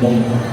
Bongga.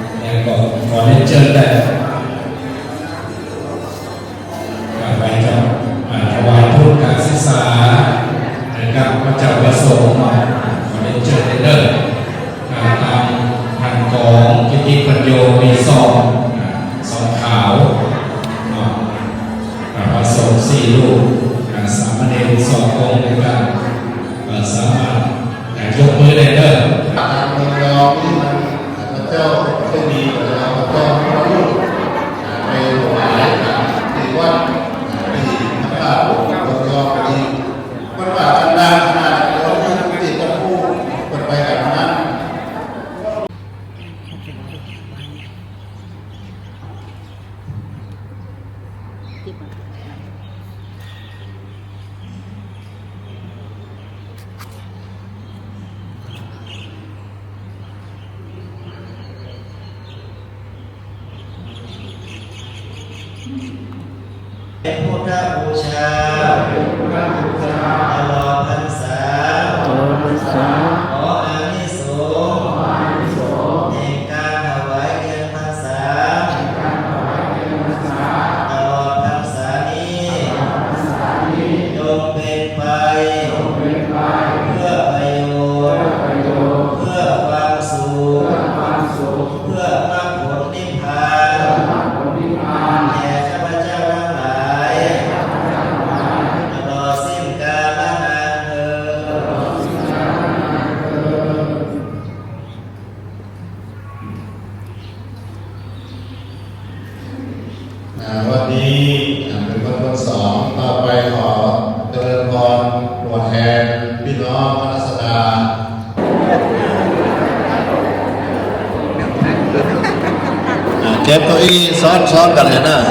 belakangnya nah.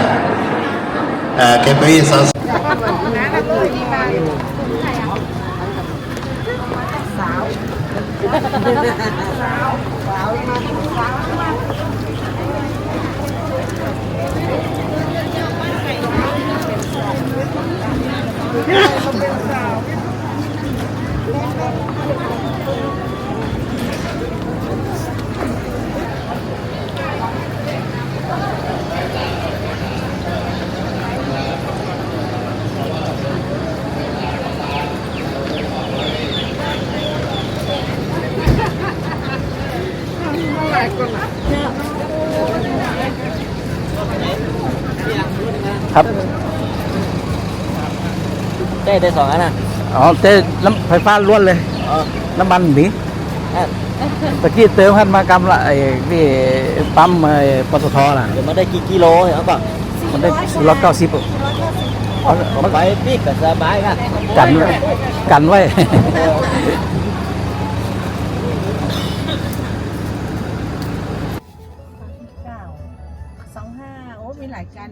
Nah, KPI ้ได้สองอันน่ะอ๋อเต้น้ำไฟฟ้าล้วนเลยน้ำมันหนีอะตะกี้เติมพันมากรรมละไอ้นี่ปั๊มไอ้ปตทล่ะ เดี๋ยวมันได้กี่กิโลเหรอป่ะมันได้ร้อยเก้าสิบเอามันไปปีกก็สบายค่ะกันกันไว้ เก้าสองห้าโอ้ มีหลายกัน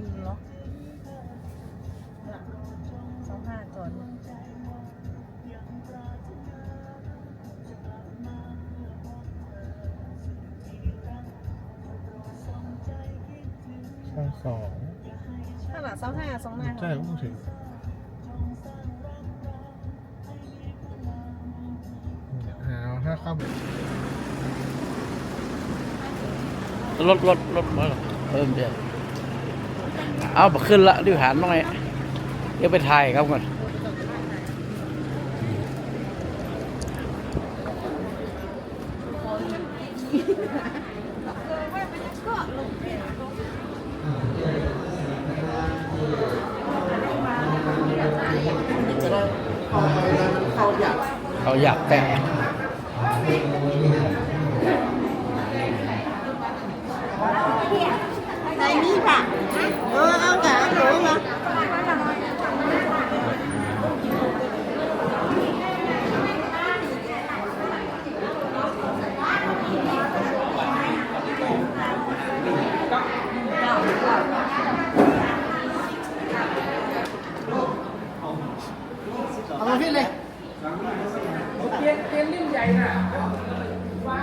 สองห้าสองห้าใช่ก็ต้องถึงหาห้าข้ามรถรถรถมาเพิ่มเดียวเอาขึ้นละดิวหานหน่อย เดี๋ยวไปถ่ายครับก่อน อยากแต่ง น่ะมา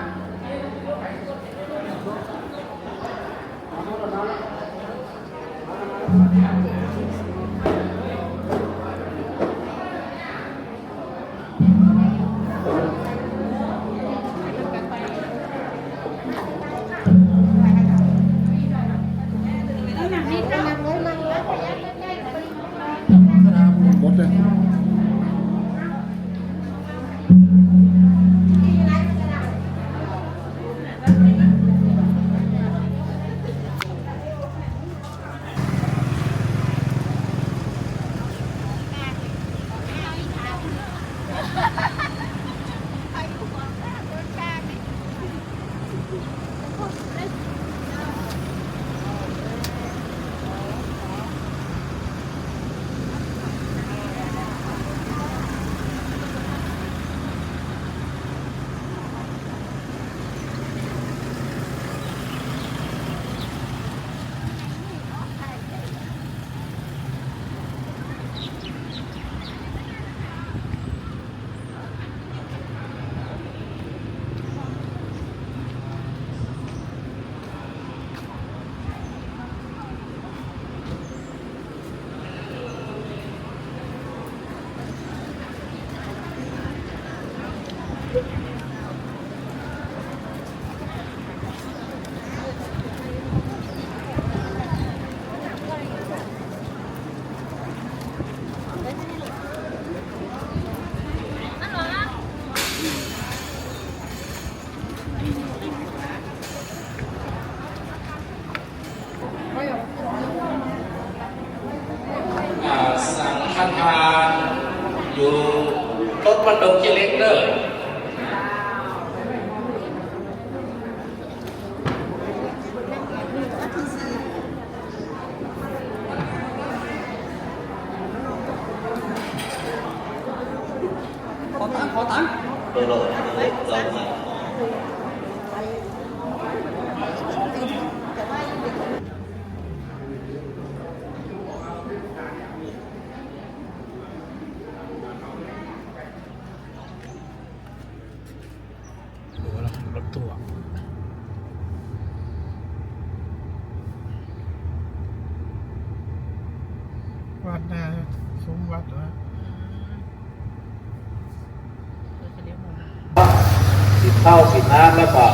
ข้าวสิบน้ำแล้วก็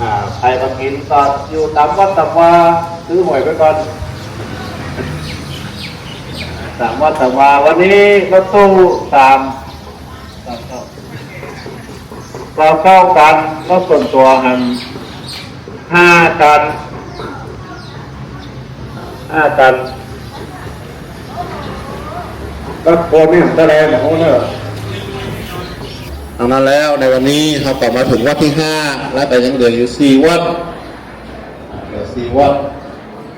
อ่าใครมากินก็อยู่ตามวัดตามวาซื้อหวยไปก่อนตามวัดตามวาวันนี้รถตู้ตามเราเข้ากันรถส่วนตัวหันห้าตันห้าตันรถโคนี่แสดงของเนอะ เอานั้นแล้วในวันนี้เรากลับมาถึงวัดที่ห้าและแต่ยังเหลืออยู่สี่วัดเหลือสี่วัด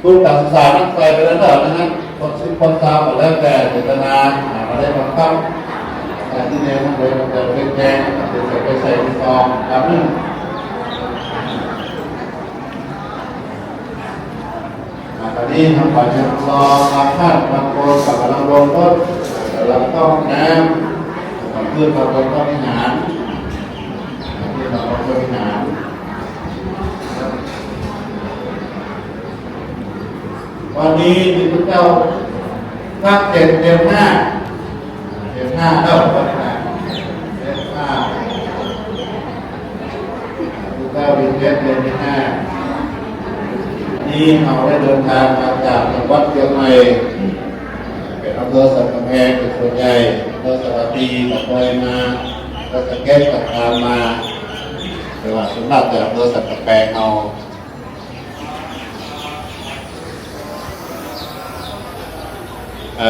ผู้การศึกษานักไปไปแล้วนะฮะคนสิบคนตามหมดแล้วแต่เจตนาหามาได้บังคับแต่ที่แนวมันเลยมันจะเป็นแดงเดี๋ยวจะไปใส่ในซองตามนึงอ่ตอนนี้ทำก่อนจะรอบางท่านบางคนกำลังลงรถกำลังต้องน้ำ เพื่อนเราก็ต้องหารเพื่อนเราก็ต้องหารวันนี้มีพระเจ้าภาคเจ็ดเดือนหน้าเดือนหน้าเท่าวันห้าเดือนหน้าพระเจ้าวินเจ็ดเดือนที่ห้านี่เราได้เดินทางมาจากจังหวัดเชียงใหม่เป็นอำเภอสันกำแพงเป็นส่วนใหญ่ ภอสวัสดีกับคอยมาก็จะแก้กับตามาแต่ว่าสำหรับแต่อำเภอสันกำแพงเอา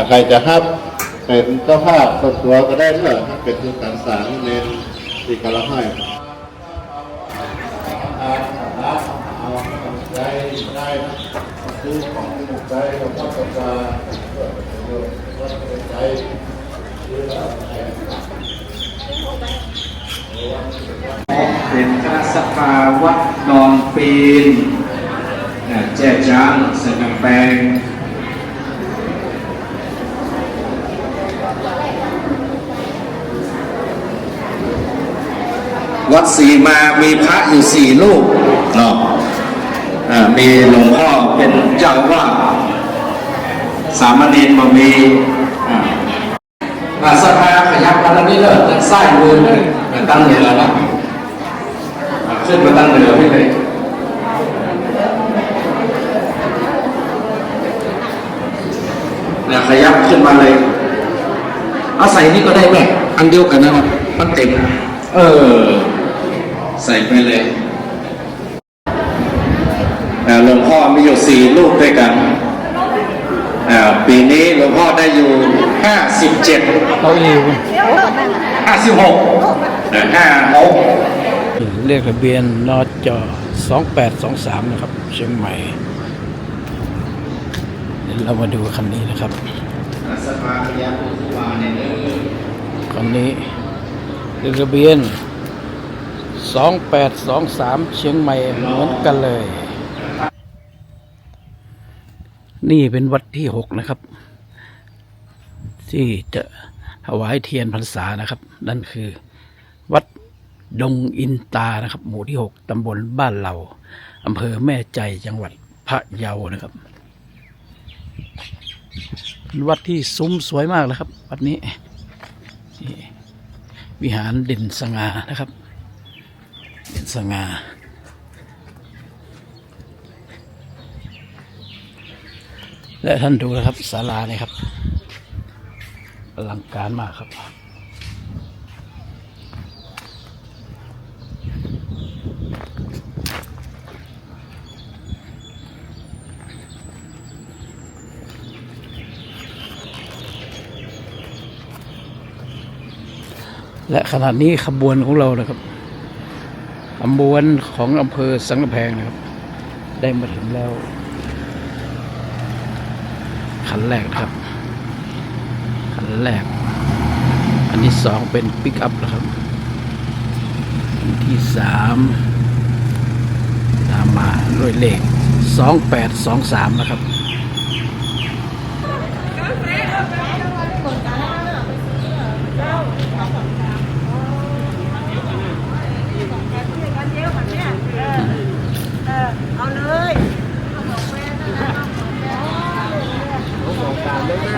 ใครจะฮับเป็นเจ้าภาพส่วนตัวก็ได้เนอะเป็นทุนการสางเน้นที่กระห้เอาใจได้ซื้อของที่ถูกใจเราก็จะ เป็นคณะสภาวัดดอนปีนแจ้จ้างเสกำแพงวัดศรีมามีพระอยู่สี่รูปเนาะมีหลวงพ่อเป็นเจ้าอาวาดสามเณรมามี บมาทางนี้เลยทางซ้ายมือเลยมาตั้งเหนือนะอ่าขึ้นมาตั้งเหนือพี่เลยเนี่ยขยับขึ้นมาเลย เอาใส่นี่ก็ได้แม่อันเดียวกันนะมันเต็ม เออ ใส่ไปเลยหลวงพ่อมีอยู่สี่ลูกด้วยกัน อ่าปีนี้หลวงพ่อได้อยู่ห้าสิบเจ็ดเก้าอี้เว้ยห้าสิบหกห้าหกเลขทะเบียนนจ2823 นะครับ เชียงใหม่ เดี๋ยวเรามาดูคันนี้นะครับ คันนี้เลขทะเบียน 2823 เชียงใหม่เหมือนกันเลย นี่เป็นวัดที่หกนะครับ ที่จะถวายเทียนพรรษานะครับ นั่นคือวัดดงอินตานะครับ หมู่ที่หกตำบลบ้านเราอำเภอแม่ใจจังหวัดพะเยานะครับเป็นวัดที่ซุ้มสวยมากเลยครับ วัดนี้ วิหารเด่นสง่านะครับ เด่นสง่า และท่านดูนะครับศาลาเนี่ยครับอลังการมากครับ และขณะนี้ขบวนของเรานะครับขบวนของอำเภอสังกะแพงนะครับ ได้มาถึงแล้ว คันแรกนะครับ คันแรก อันที่สองเป็นปิกอัพนะครับ อันที่สามตามมาด้วยเลขสองแปดสองสามนะครับ เอาเลย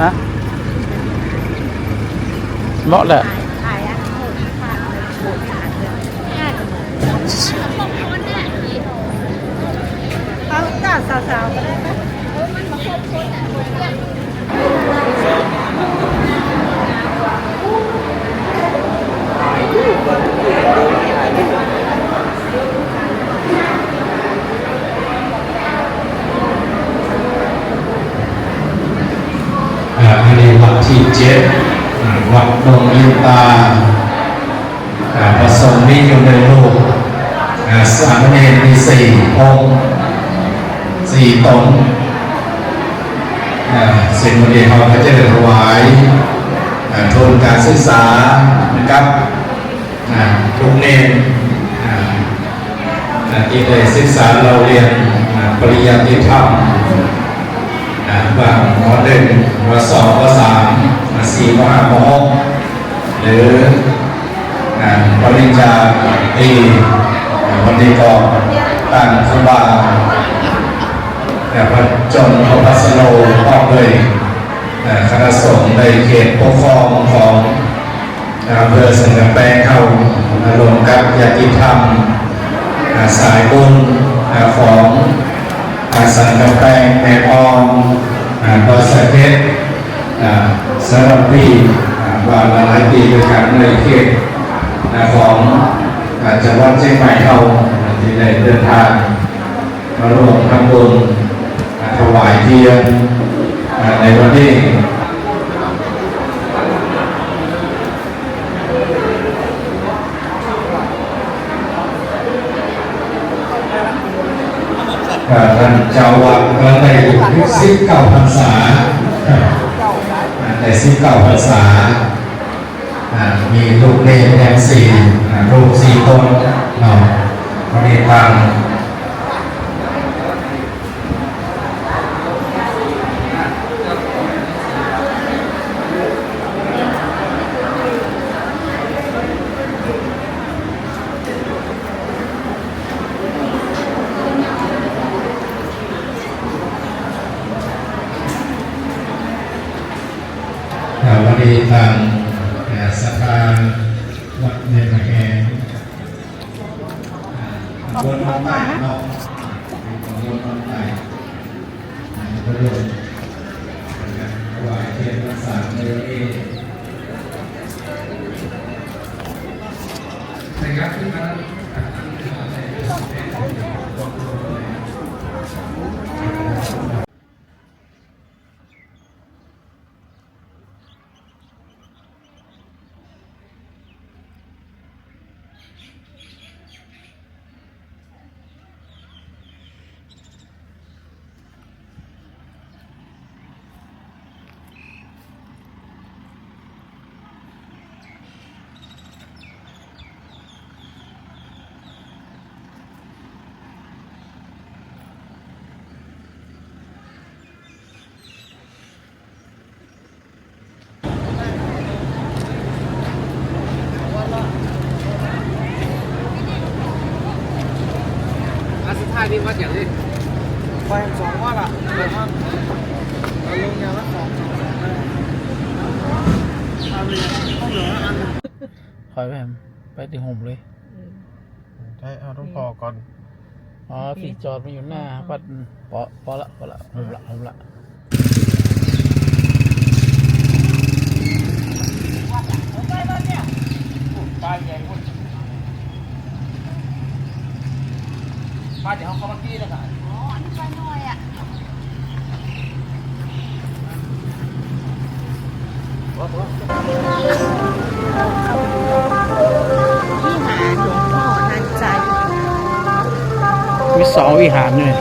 ฮะเหมาะแหละเอาจัดสาวๆก็ได้ไหม อ่าอันนี้วัดที่เจ็ดอ่า วัดดงยินตาอ่าผสมมีอยู่ในรูปสามเณรมีสี่องค์สี่ตนอ่าสิ่งวันนี้เขาก็จะได้ถวายทุนการศึกษานะครับทุกเนรที่ได้ศึกษาเราเรียนปริยัติธรรมบางมหนึ่งมสองมสามมสี่มห้ามหก หรืออ่าปริญญาตรีวันนี้ก็ตั้งครูบาแต่พระจนพระพัสโลออกเลยคณะสงฆ์ในเขตปกครองของอำเภอสังกำแพงเข้ารวมกับญาติธรรมสายบุญของสันกาแฟแม่ออมอ่าดอสเพชรอ่าสระปี อ่าว่าหลายปีด้วยกันในเขตของอาจังหวัดเชียงใหม่เราที่ได้เดินทางมาร่วมทำบุญถวายเทียนในวันนี้อ่าท่านเจ้าวัดก็ได้สิบเก้าพรรษาอ่า ในสิบเก้าภาษา มีลูกเนแดงสี่ลูกสี่คนเนาะวันนี้ทางอ่าวันนี้ทางอ่าสภาวัดเนรแกงอ่าบนน้ำใต้เนาะบนน้ำใต้ อ่าก็รวมนะครับถวายเทียนพรรษาในวันนี้ายนี่วัดอย่างนี้ไปสองวัดอะแต่ว่าเอาลงย่างละสองสองสองได้เอาเลยต้องเหลืออันหนึ่งคอยไปแฮมไปที่ห่มเลยใช่เอาต้องพอก่อนอ๋อที่จอดมันอยู่หน้าวัดพอพอละพอละห่มละห่มละป้าเดี๋ ยวเขาเข้ามากี้แล้วกันอ๋ออันนี้ไปหน่อยอะที่หาหลวงพ่อทันใจ มีสองวิหารเลย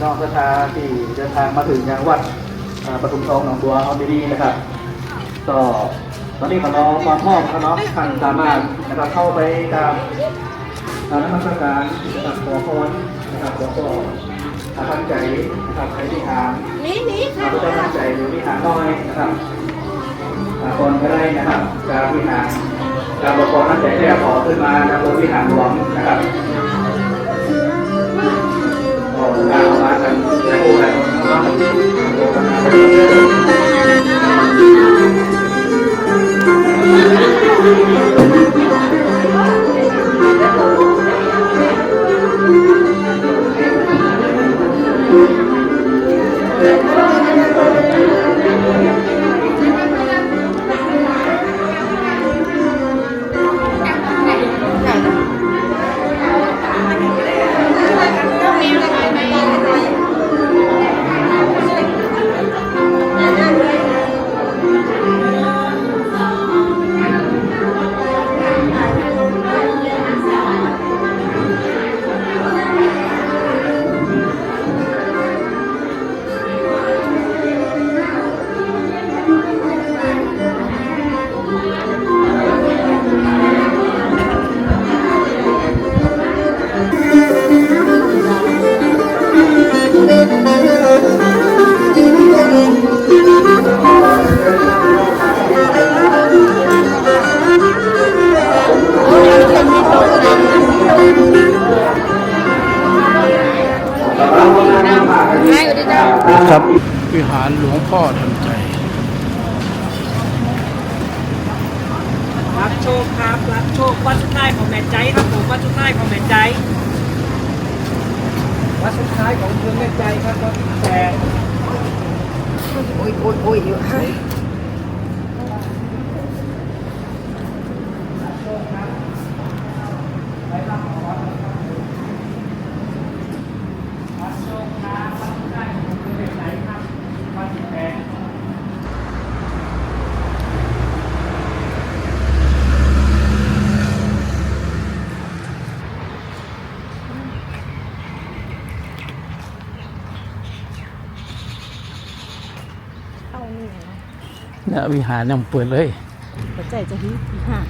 พี่น้องประชาที่เดินทางมาถึงยังวัดปทุมทองหนองบัวเอาดีๆนะครับก็ตอนนี้ขอน้องความมอขอน้องท่านสามารถนะครับเข้าไปตามอ่านมัสการนะครับขอพรนะครับแล้วก็อาตั้งใจนะครับใช้ที่หางนี่นี่อาก็ตั้งใจหรือวิหารน้อยนะครับอ่าก่อนก็ได้นะครับการวิหารการประกอบตั้งใจแรกขอขึ้นมาจากบนวิหารหลวงนะครับ อก ครับรับโชควัดสุดท้ายของแม่ใจครับผมวัดสุดท้ายของแม่ใจวัดสุดท้ายของเมืองแม่ใจครับวัดที่แปดโอ้ยโอ้ยโอ้ยอยู่ให้ วัดโชคครับวัดสุดท้ายของเมืองแม่ใจครับวัดที่แปด เข้านี่นะ เนี่ย วิหารยังเปิดเลยหัวใจจะฮิค่ะ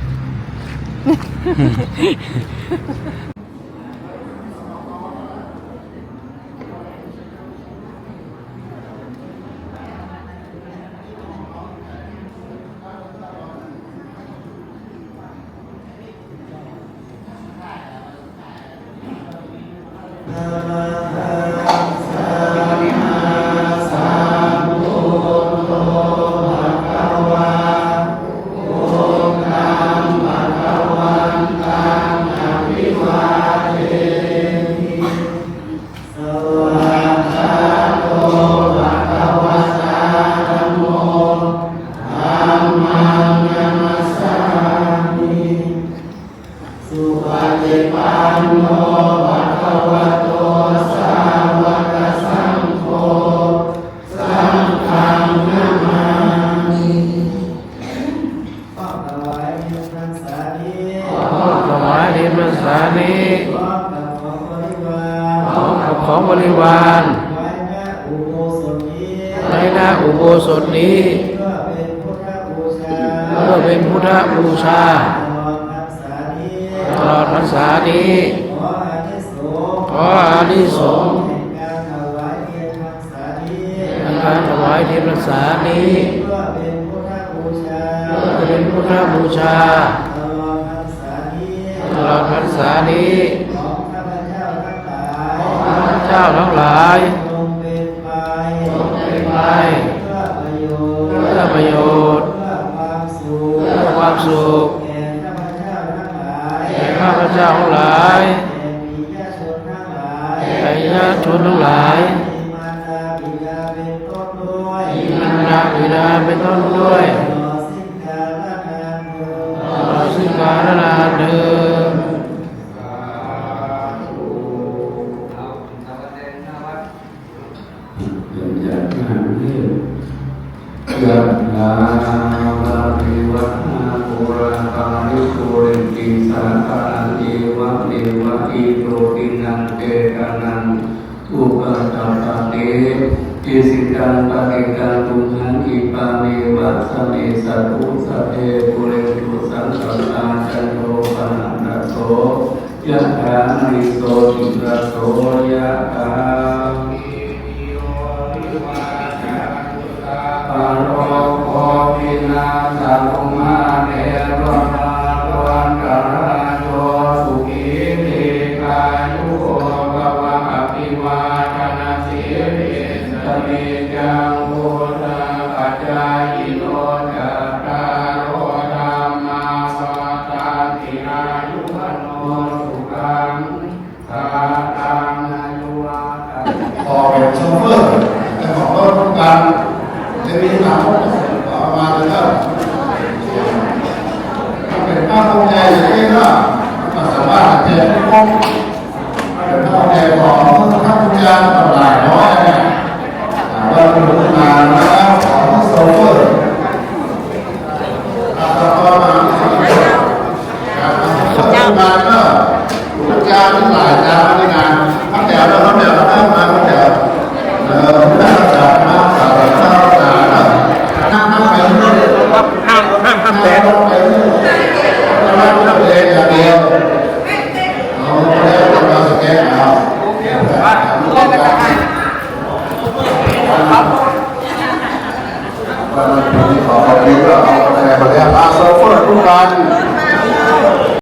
Aye. ามีมัสสมิสัตุสเทปุเรตุสังฆาจันโทปนันโสยะถามณิโสติระโสยะถาปารโรโควินาสารุมา Amém.